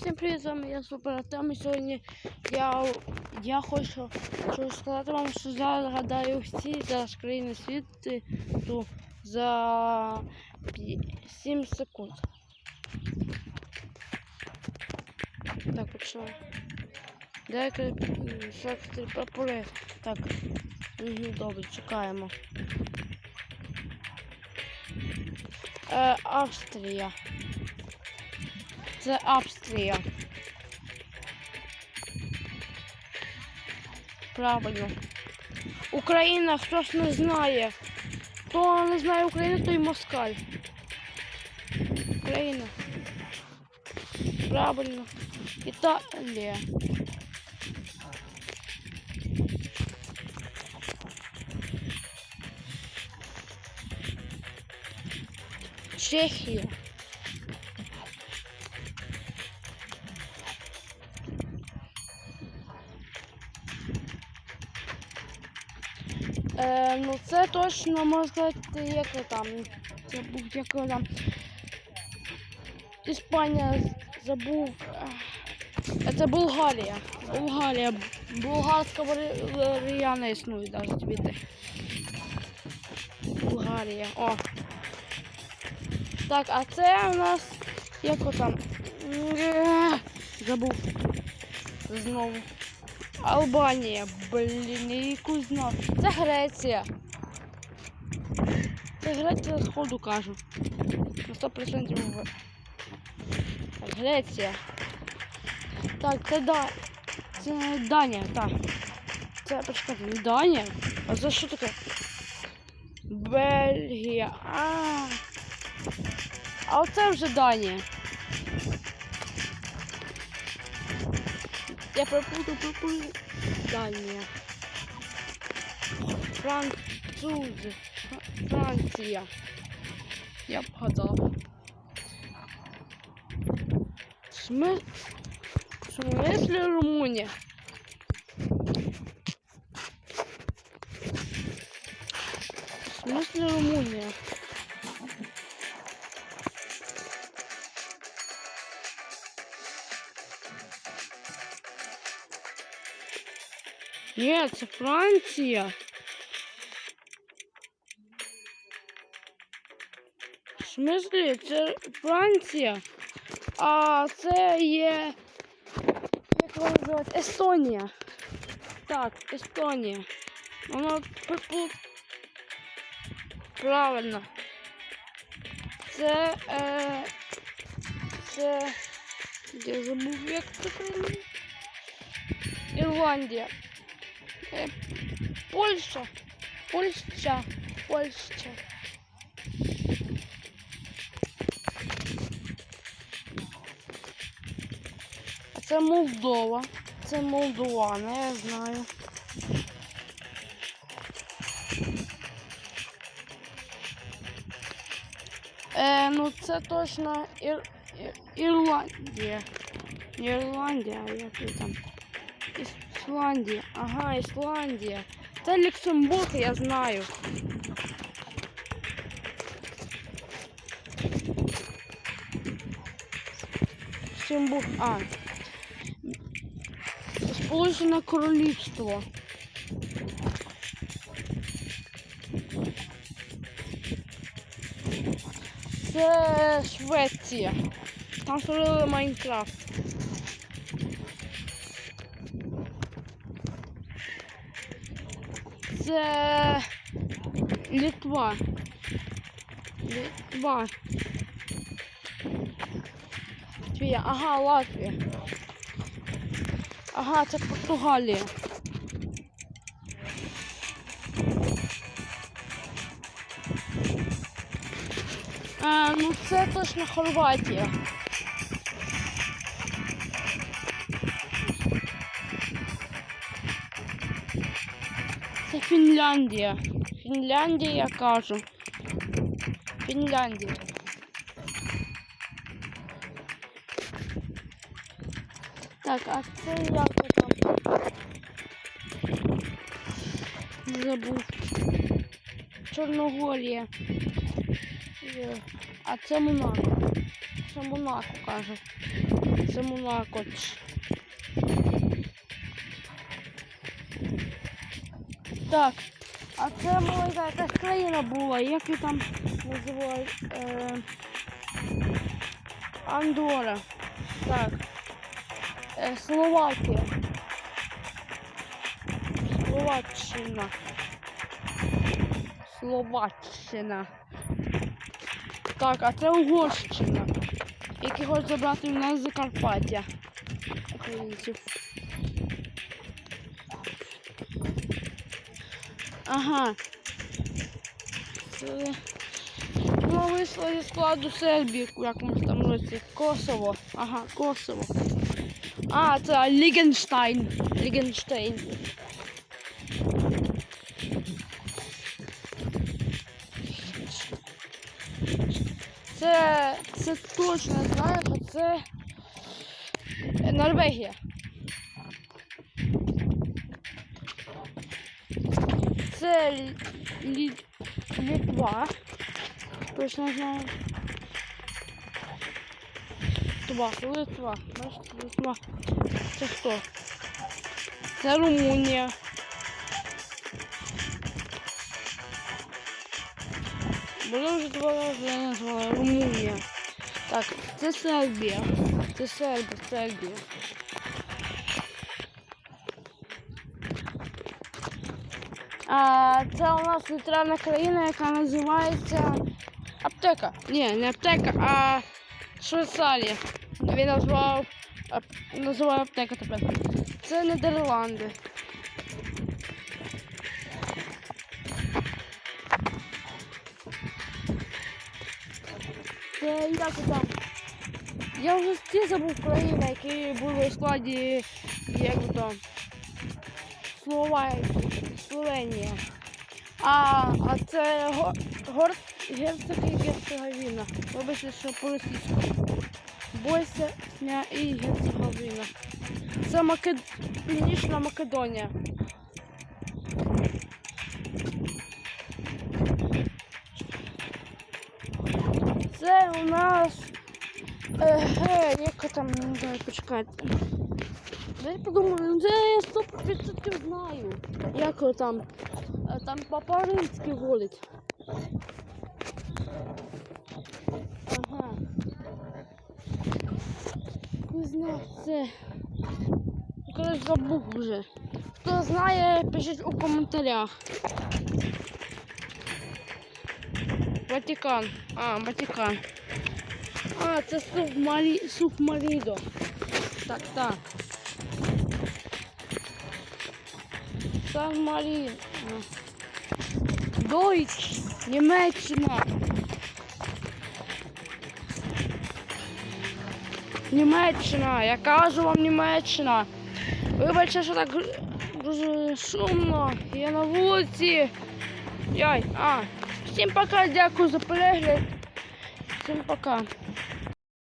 всім привіт, з вами я Супер Артем. І сьогодні я, я хочу хочу сказати вам, що зараз гадаю всі зараз країни світу за 7 секунд. Так, почнемо. Де секретарі прапори? Так, угу, добре, чекаємо. Е, Австрія. Це Австрія. Правильно. Україна, хто ж не знає. Хто не знає Україну, той москаль. Україна. Правильно. Італія. Чехія. Е, ну це точно можна сказати, як там. Це був як там. Іспанія забув. Е, Це Болгарія. Болгарія. Болгарська варіана існує навіть звідти. Болгарія. О. Так, а це у нас як там. Е, Забув. Знову. Албанія, блін, я яку знав. Це Греція. Це Греція з ходу кажу. На 100% Так, Греція. Так, це да. Це Данія, так. Це почекайте, не Данія. А це що таке? Бельгія. А. А оце вже Данія. Я пропутав, пропутав. Данія. Французи. Фра- Франція. Я. Сми... В смислі Румунія? В смислі Румунія? Ні, це Франція. В смислі, це Франція. А це є. Як вона називається? Естонія. Так, Естонія. Воно Правильно. Це. Е... Це. Я забув, як це країна. Ірландія. Е, Польща. Польща. Польща. А це Молдова. Це Молдована, я знаю. Е, ну це точно Ір... Ір... Ірландія. Не Ірландія, як там? Ісландія. Ага, Ісландія. Це Люксембург, я знаю. Люксембург. А. Сполучене Королівство. Це Швеція. Там створили Майнкрафт. Це Литва. Литва. Латвія. Ага, Латвія. Ага, це Португалія. А, ну це точно Хорватія. Фінляндія. Фінляндія, я кажу. Фінляндія. Так, а це це там? Забув. Чорногорія. А це Монако. Це Монако кажу. Це Монако. Так. А це маленька якась країна була, як її там називають? Е... Андора. Так. Е, Словакія. Словаччина. Словаччина. Так, а це Угорщина. Які хочуть забрати в нас Закарпаття. Українців. Ага. Це... Ну, вийшло зі складу Сербії, в якомусь там році. Косово. Ага, Косово. А, це Лігенштайн. Лігенштейн. Це, це точно знаю, це Норвегія. Це Лі... Лі... Літва. Точно знаю. Литва, Литва. Бачите, Литва. Це хто? Це Румунія. Було вже два рази я Румунія. Так, це Сербія. Це Сербія, Сербія. Це у нас нейтральна країна, яка називається Аптека. Ні, не аптека, а Швейцарія. Він назвав називає аптека тепер. Це Нідерланди. Це як там? Я вже всі забув країни, які були у складі як там Словакія, Словенія. А, а це го, гор, герцог і Герцеговіна. Вибачте, що по-російську. Босня і Герцеговіна. Це Макед... Північна Македонія. Це у нас. Еге, як там, не знаю, почекайте. Дай подумаю, ну це я 100% знаю. Як там? Е, Там папа римський голить. Ага. Не це. Коротше, забув вже. Хто знає, пишіть у коментарях. Ватикан. А, Ватикан. А, це Субмарі... Субмарідо. Так, так. Сан Маріно. Дойч, Німеччина. Німеччина, я кажу вам Німеччина. Вибачте, що так шумно. Я на вулиці. Яй, а. Всім пока, дякую за перегляд. Всім пока.